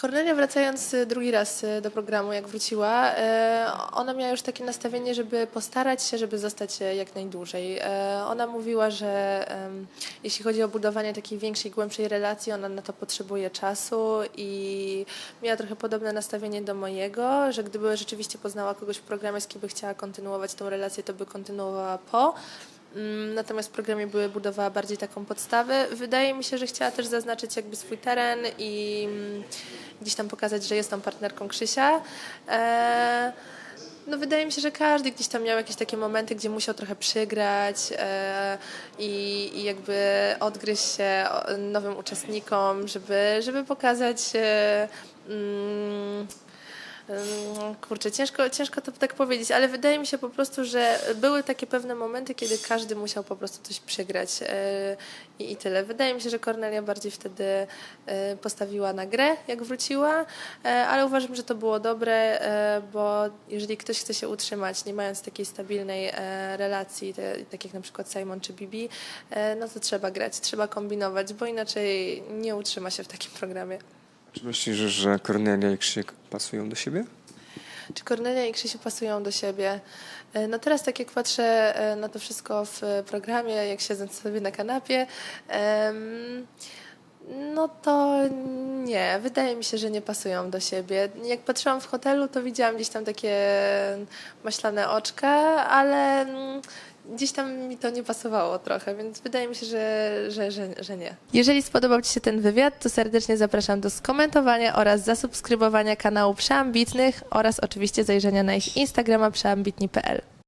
Kornelia wracając y, drugi raz y, do programu, jak wróciła, e, ona miała już takie nastawienie, żeby postarać się, żeby zostać e, jak najdłużej. E, Ona mówiła, że jeśli chodzi o budowanie takiej większej, głębszej relacji, ona na to potrzebuje czasu i miała trochę podobne nastawienie do mojego, że gdyby rzeczywiście poznała kogoś w programie, z kim by chciała kontynuować tą relację, to by kontynuowała po. Mm, Natomiast w programie były budowała bardziej taką podstawę. Wydaje mi się, że chciała też zaznaczyć jakby swój teren i mm, gdzieś tam pokazać, że jest tą partnerką Krzysia. E, no wydaje mi się, że każdy gdzieś tam miał jakieś takie momenty, gdzie musiał trochę przygrać e, i, jakby odgryźć się nowym uczestnikom, żeby, żeby pokazać e, mm, Kurczę, ciężko, ciężko to tak powiedzieć, ale wydaje mi się po prostu, że były takie pewne momenty, kiedy każdy musiał po prostu coś przegrać yy, i, i tyle. Wydaje mi się, że Kornelia bardziej wtedy yy, postawiła na grę, jak wróciła, yy, ale uważam, że to było dobre, bo jeżeli ktoś chce się utrzymać, nie mając takiej stabilnej relacji, tak jak na przykład Simon czy Bibi, no to trzeba grać, trzeba kombinować, bo inaczej nie utrzyma się w takim programie. Czy myślisz, że Kornelia i Krzysiek pasują do siebie? Czy Kornelia i Krzysiu pasują do siebie? E, No teraz tak jak patrzę e, na to wszystko w programie, jak siedząc sobie na kanapie, no to nie, wydaje mi się, że nie pasują do siebie. Jak patrzyłam w hotelu, to widziałam gdzieś tam takie maślane oczka, ale mm, gdzieś tam mi to nie pasowało trochę, więc wydaje mi się, że, że, że, że nie. Jeżeli spodobał Ci się ten wywiad, to serdecznie zapraszam do skomentowania oraz zasubskrybowania kanału Przeambitnych oraz oczywiście zajrzenia na ich Instagrama przeambitni.pl.